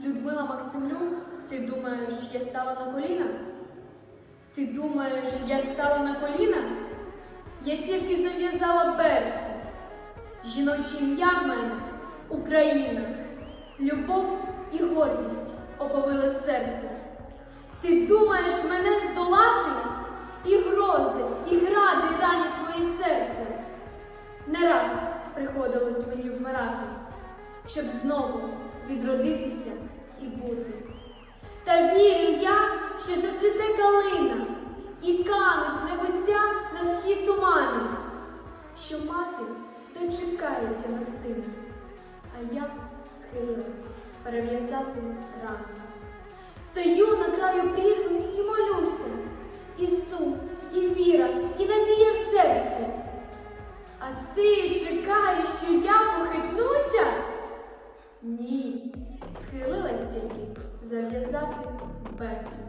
Людмила Максимлюк, ти думаєш, я стала на коліна? Ти думаєш, я стала на коліна? Я тільки зав'язала берці. Жіноче ім'я в мене Україна. Любов і гордість оповили серце. Ти думаєш мене здолати? І грози, і гради ранять моє серце. Не раз приходилось мені вмирати, щоб знову відродитися і бути. Та вірю я, що зацвіте калина і кануть небуття на схід тумани, що мати дочекається на сина, а я схилилась перев'язати рану. Стою на краю прірви і молюся, і сум, і віра, і надія в серці. А ти чекаєш, що я похитнуся? Ні, схилилась тільки зав'язати берцю.